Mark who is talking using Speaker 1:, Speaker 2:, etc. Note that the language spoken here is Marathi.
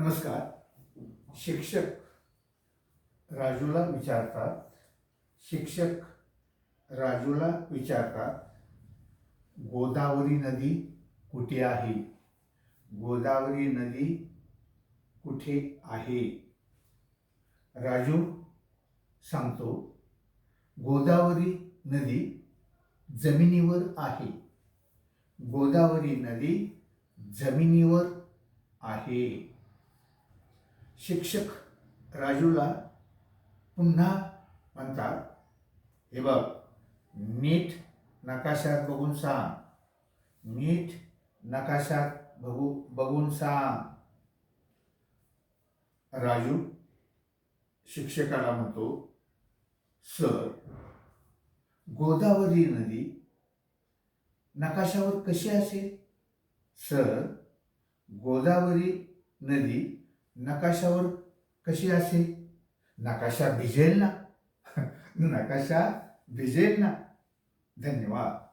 Speaker 1: नमस्कार. शिक्षक राजूला विचारतात. शिक्षक राजूला विचारतात गोदावरी नदी कुठे आहे? गोदावरी नदी कुठे आहे? राजू सांगतो गोदावरी नदी जमिनीवर आहे. गोदावरी नदी जमिनीवर आहे. शिक्षक राजूला पुन्हा म्हणतात हे बघ नीट नकाशात बघून सांग. नीट नकाशात बघू बघून सांग. राजू शिक्षकाला म्हणतो सर गोदावरी नदी नकाशावर कशी असेल? सर गोदावरी नदी नकाशावर कशी असेल? नकाशा भिजेल ना. नकाशा भिजेल ना. धन्यवाद.